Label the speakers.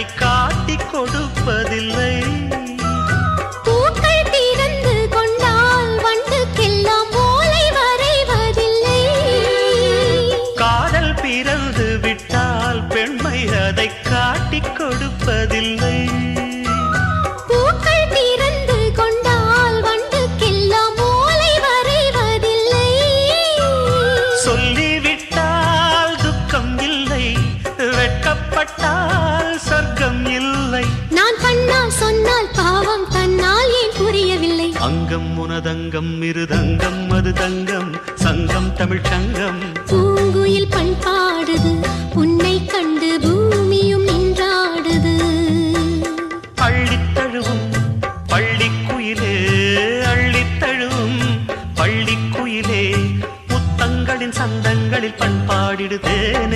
Speaker 1: அதை காட்டிக் கொடுப்பதில்லை.
Speaker 2: பூக்கள் திறந்து கொண்டால் வண்டுக்கெல்லாம் ஓலை வரைவதில்லை.
Speaker 1: காதல் பிறந்து விட்டால் பெண்மை அதை காட்டிக் கொடுப்பதில்லை. அங்கம் உனதங்கம் மிருதங்கம் அது தங்கம் சங்கம் தமிழ் சங்கம்
Speaker 2: பூங்குயில் பண்பாடுது உன்னை கண்டு பூமியும் நின்றாடுது.
Speaker 1: பள்ளித்தழுவும் பள்ளிக்குயிலே அள்ளித்தழுவும் பள்ளிக்குயிலே புத்தங்களின் சந்தங்களில் பண்பாடிடுதேனே